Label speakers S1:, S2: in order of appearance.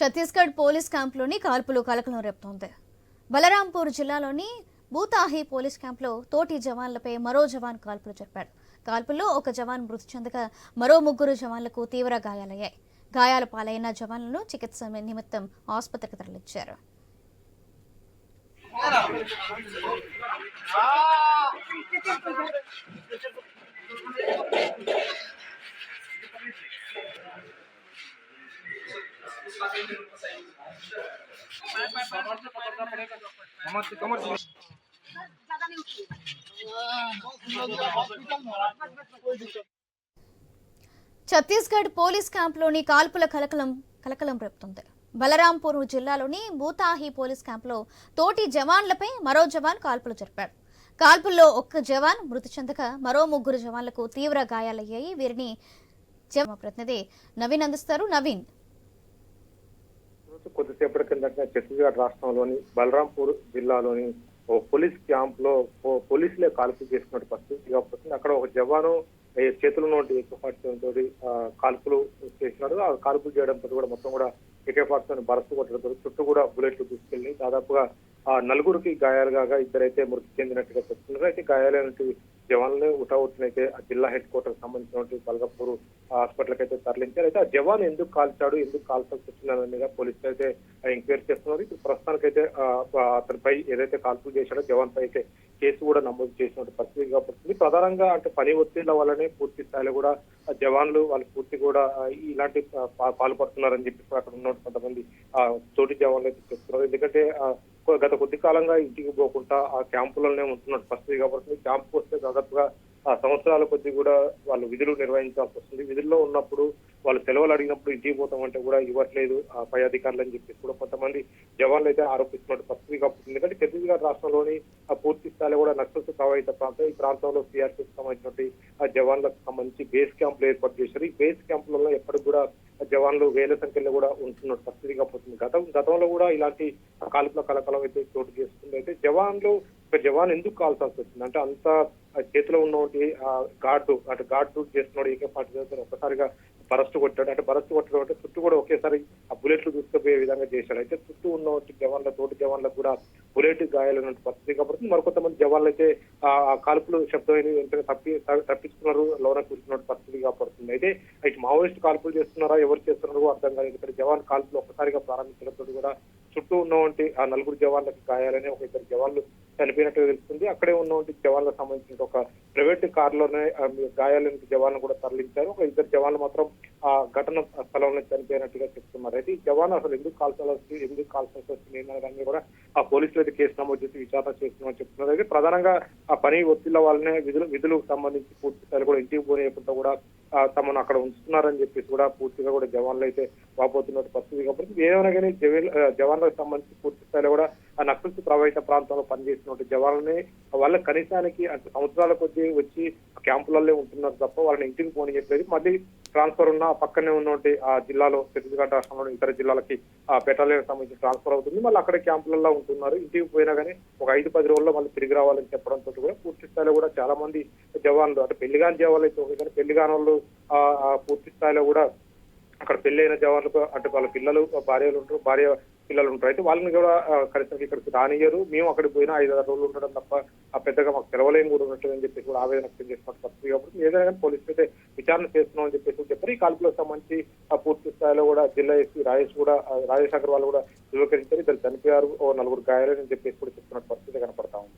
S1: Chhattisgarh police క్యాంపులోని కాల్పులు కలకలం రేపుతోంది. బలరాంపూర్ జిల్లాలోని బూతాహి పోలీస్ క్యాంపులో తోటి జవాన్లపై మరో జవాన్ కాల్పులు జరిపాడు కాల్పుల్లో ఒక జవాన్ మృతి చెందగా మరో ముగ్గురు జవాన్లకు తీవ్ర గాయాలయ్యాయి. గాయాల పాలైన జవాన్లను చికిత్స నిమిత్తం ఆసుపత్రికి తరలించారు. ఛత్తీస్గఢ్ పోలీస్ క్యాంపులోని కాల్పుల కలకలం కలకలం రేపుతుంది. బలరాంపూర్ జిల్లాలోని బూతాహి పోలీస్ క్యాంపులో తోటి జవాన్లపై మరో జవాన్ కాల్పులు జరిపాడు. కాల్పుల్లో ఒక్క జవాన్ మృతి చెందగా మరో ముగ్గురు జవాన్లకు తీవ్ర గాయాలయ్యాయి. వీరిని ప్రతినిధి నవీన్ అందిస్తారు. నవీన్
S2: కొద్దిసేపటి కిందట ఛత్తీస్గఢ్ రాష్ట్రంలోని బలరాంపూర్ జిల్లాలోని ఓ పోలీస్ క్యాంప్లో పోలీసులే కాల్పులు చేసినట్టు పరిస్థితి కాబట్టి అక్కడ ఒక జవాను చేతుల నోటి ఏకపాటితో కాల్పులు చేసినాడు ఆ కాల్పులు చేయడంతో కూడా మొత్తం కూడా ఏకపాటితో బరస్తు కొట్టడంతో చుట్టూ కూడా బుల్లెట్లు తీసుకెళ్ళి దాదాపుగా ఆ నలుగురికి గాయాలు కాగా ఇద్దరైతే మృతి చెందినట్టుగా చెప్తున్నారు అయితే గాయాలైనటువంటి జవాన్లు ఉటావుట్నైతే ఆ జిల్లా హెడ్ క్వార్టర్ సంబంధించినటువంటి బల్గపూర్ హాస్పిటల్ అయితే తరలించారు. అయితే ఆ జవాన్ ఎందుకు కాల్చాడు ఎందుకు కాల్చాల్సి వచ్చిందనేది పోలీసులు అయితే ఎంక్వైరీ చేస్తున్నారు. ఇప్పుడు ప్రస్తుతానికైతే అతనిపై ఏదైతే కాల్పులు చేశాడో జవాన్ పై అయితే కేసు కూడా నమోదు చేసినట్టు పరిస్థితి కాబట్టి ప్రధానంగా అంటే పని ఒత్తిళ్ళ వల్లనే పూర్తి స్థాయిలో కూడా జవాన్లు వాళ్ళు పూర్తి కూడా ఇలాంటి పాల్పడుతున్నారని చెప్పి అక్కడ ఉన్న కొంతమంది తోటి జవాన్లు అయితే చెప్తున్నారు. ఎందుకంటే గత కొద్ది కాలంగా ఇంటికి పోకుండా ఆ క్యాంపులోనే ఉంటున్నట్టు పరిస్థితి కాబట్టి క్యాంపు వస్తే దాదాపుగా ఆ సంవత్సరాల కొద్ది కూడా వాళ్ళు విధులు నిర్వహించాల్సి వస్తుంది. విధుల్లో ఉన్నప్పుడు వాళ్ళు సెలవులు అడిగినప్పుడు ఇంటికి పోతామంటే కూడా ఇవ్వట్లేదు ఆ పై అధికారులు అని చెప్పేసి కూడా కొంతమంది జవాన్లు అయితే ఆరోపిస్తున్నట్టు పరిస్థితి కాబట్టి ఎందుకంటే ఛత్తీస్గఢ్ రాష్ట్రంలోని ఆ పూర్తి స్థాయిలో కూడా నక్సల్స్ ప్రభావిత ప్రాంతం ఈ ప్రాంతంలో సిఆర్పీకి సంబంధించినటువంటి జవాన్లకు సంబంధించి బేస్ క్యాంపులు ఏర్పాటు చేశారు. ఈ బేస్ క్యాంపులలో ఎప్పటికి కూడా జవాన్లు వేల సంఖ్యలో కూడా ఉంటున్న పరిస్థితి పోతుంది. గతం గతంలో కూడా ఇలాంటి కాల్పుల కలకలం అయితే చోటు చేసుకుంది. అయితే జవాన్లు ఒక జవాన్ ఎందుకు కాల్సాల్సి వచ్చింది అంటే అంత చేతిలో ఉన్నటువంటి ఆ గార్డు అంటే గార్డ్ చేస్తున్నాడు ఏకే పార్టీ చేస్తారు ఒక్కసారిగా బరస్టు కొట్టాడు. అంటే బరస్టు కొట్టడం అంటే చుట్టూ కూడా ఒకేసారి ఆ బుల్లెట్లు తీసుకుపోయే విధంగా చేశాడు. అయితే చుట్టూ ఉన్నటువంటి జవాన్ల తోటి జవాన్లకు కూడా బుల్లెట్ గాయాలైన పరిస్థితి కాబట్టి మరికొంతమంది జవాన్లు అయితే ఆ కాల్పులు శబ్దమైన వెంటనే తప్పి తప్పిస్తున్నారు తప్పించుకున్నారు. లోన కూర్చున్న పరిస్థితి కాబడుతుంది అయితే ఇటు మావోయిస్ట్ కాల్పులు చేస్తున్నారా? ఎవరు చేస్తున్నారో అర్థం కాలేదు. ఇక్కడ జవాన్ కాల్పులు ఒక్కసారిగా ప్రారంభించడంతో కూడా చుట్టూ ఉన్నటువంటి ఆ నలుగురు జవాన్లకు గాయాలని ఒక ఇద్దరు జవాన్లు చనిపోయినట్టు తెలుస్తుంది. అక్కడే ఉన్నటువంటి జవాన్లకు సంబంధించిన ఒక ప్రైవేట్ కారులోనే ఆ, గాయాలైన జవాన్లు కూడా తరలించారు. ఒక ఇద్దరు జవాన్లు మాత్రం ఆ ఘటన స్థలంలో చనిపోయినట్టుగా చెప్తున్నారు. అయితే ఈ జవాన్ అసలు ఎందుకు కాల్చాల్సి వస్తుంది ఎందుకు కాల్చాల్సి వస్తుంది అనే కూడా ఆ పోలీసులు అయితే కేసు నమోదు చేసి విచారణ చేస్తున్నామని చెప్తున్నారు. అయితే ప్రధానంగా ఆ పని ఒత్తిళ్ళ వల్లనే విధులు విధులకు సంబంధించి పూర్తి కూడా ఇంటికి పోనీయకుండా కూడా తమను అక్కడ ఉంచుతున్నారని చెప్పేసి కూడా పూర్తిగా కూడా జవాన్లు అయితే వాపోతున్నట్టు పరిస్థితి కాబట్టి ఏమైనా కానీ జవీల్- జవాన్లకు సంబంధించి పూర్తి స్థాయిలో కూడా ఆ నక్సల్స్ ప్రభావిత ప్రాంతంలో పనిచేసినటువంటి జవాన్లని వాళ్ళ కనీసానికి అంటే సంవత్సరాల కొద్దీ వచ్చి క్యాంపులలో ఉంటున్నారు తప్ప వాళ్ళని ఇంటికి పోని చెప్పేది మళ్ళీ ట్రాన్స్ఫర్ ఉన్న పక్కనే ఉన్నటువంటి ఆ జిల్లాలో ఛత్తీస్గఢ్ రాష్ట్రంలో ఇతర జిల్లాలకి ఆ బెటాలియన్ సంబంధించి ట్రాన్స్ఫర్ అవుతుంది. మళ్ళీ అక్కడ క్యాంపులలో ఉంటున్నారు. ఇంటికి పోయినా కానీ ఒక ఐదు పది రోజుల్లో మళ్ళీ తిరిగి రావాలని చెప్పడంతో కూడా పూర్తి స్థాయిలో కూడా చాలా మంది జవాన్లు అంటే పెళ్ళి కాని జవాన్లు అయితే ఓకే కానీ పెళ్ళి కాని వాళ్ళు ఆ, పూర్తి స్థాయిలో కూడా అక్కడ పెళ్ళి అయిన జవాన్లకు అంటే వాళ్ళ పిల్లలు భార్యలు ఉంటారు భార్య పిల్లలు ఉంటారు అయితే వాళ్ళని కూడా కలిసి ఇక్కడికి రానియ్యరు. మేము అక్కడికి పోయినా ఐదు ఆరు రోజులు ఉండడం తప్ప ఆ పెద్దగా మాకు తెలవలేం కూడా ఉన్నట్టు అని చెప్పేసి కూడా ఆవేదన వ్యక్తం చేసినట్టు పరిస్థితి కాబట్టి ఏదైనా కానీ పోలీసులు అయితే విచారణ చేస్తున్నాం అని చెప్పేసి చెప్పారు. ఈ కాల్పులకు సంబంధించి ఆ పూర్తి స్థాయిలో కూడా జిల్లా ఎస్పీ రాజేష్ కూడా రాజేష్ అగర్వాల్ కూడా ధృవీకరించారు ఇద్దరు చనిపోయారు. ఓ నలుగురు గాయాలని చెప్పేసి కూడా చెప్తున్నట్టు పరిస్థితి కనపడుతుంది